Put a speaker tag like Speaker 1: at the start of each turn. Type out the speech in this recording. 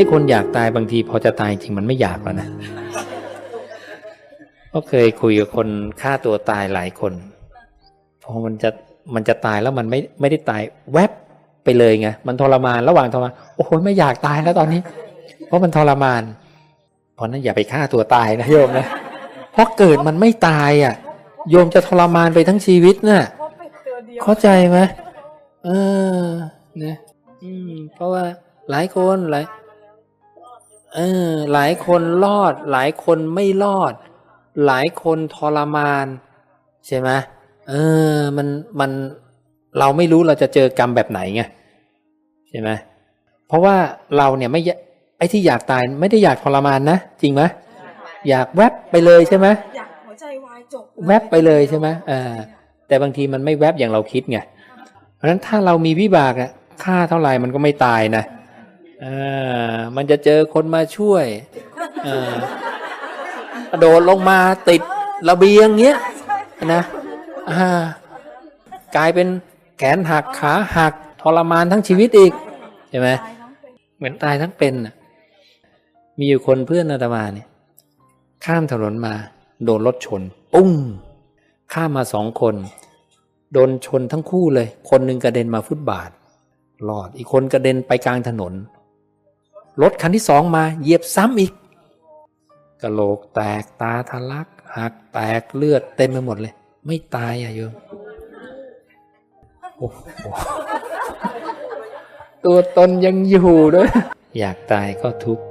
Speaker 1: อ้คนอยากตายบางที พอจะตายจริงมันไม่อยากแล้วนะก็เคยคุยกับคนฆ่าตัวตายหลายคน พอมันจะมันจะตายแล้วมันไม่ไม่ได้ตาย แวบไปเลยไงมันทรมานระหว่างทรมานโอ้โหไม่อยากตายแล้วตอนนี้ เพราะมันทรมาน เพราะนั้นอย่าไปฆ่าตัวตายนะโยมนะเพราะเกิดมันไม่ตายอะ โยมจะทรมานไปทั้งชีวิตน่ะ
Speaker 2: เพราะเป็ดตัวเดียว
Speaker 1: เข้าใจไหมเออนะอืมเพราะว่า หลายคนหลายเออหลายคนรอด หลายคนไม่รอด หลายคนทรมาน ใช่ไหมเออมันมันเราไม่รู้เราจะเจอกรรมแบบไหนไงใช่ไหมเพราะว่าเราเนี่ยไม่อยากไอ้ที่อยากตายไม่ได้อยากทรมานนะจริงไหมอยากแวบไปเลยใช่ไหม
Speaker 2: อยากหัวใจวายจบ
Speaker 1: แวบไปเลยใช่ไหมอ่าแต่บางทีมันไม่แวบอย่างเราคิดไงเพราะฉะนั้นถ้าเรามีวิบากอะค่าเท่าไหร่มันก็ไม่ตายนะอ่า มันจะเจอคนมาช่วยอ่ากระโดดลงมาติดระเบียงเงี้ยนะอ่ากลายเป็นแขนหักขาหักทรมานทั้งชีวิตอีกใช่ไหม
Speaker 2: เห
Speaker 1: มือนตายทั้งเป็นน่ะมีอยู่คนเพื่อนอาตมาเนี่ย ข้ามถนนมา โดนรถชน ปุ้ง ข้ามมาสองคน โดนชนทั้งคู่เลย คนหนึ่งกระเด็นมาฟุตบาทรอด อีกคนกระเด็นไปกลางถนน รถคันที่สองมาเหยียบซ้ำอีกกระโหลกแตกตาทะลักหักแตกเลือดเต็มไปหมดเลย ไม่ตายอะโยมโอ้ตัวตนยังอยู่ด้วย อยากตายก็ทุกข์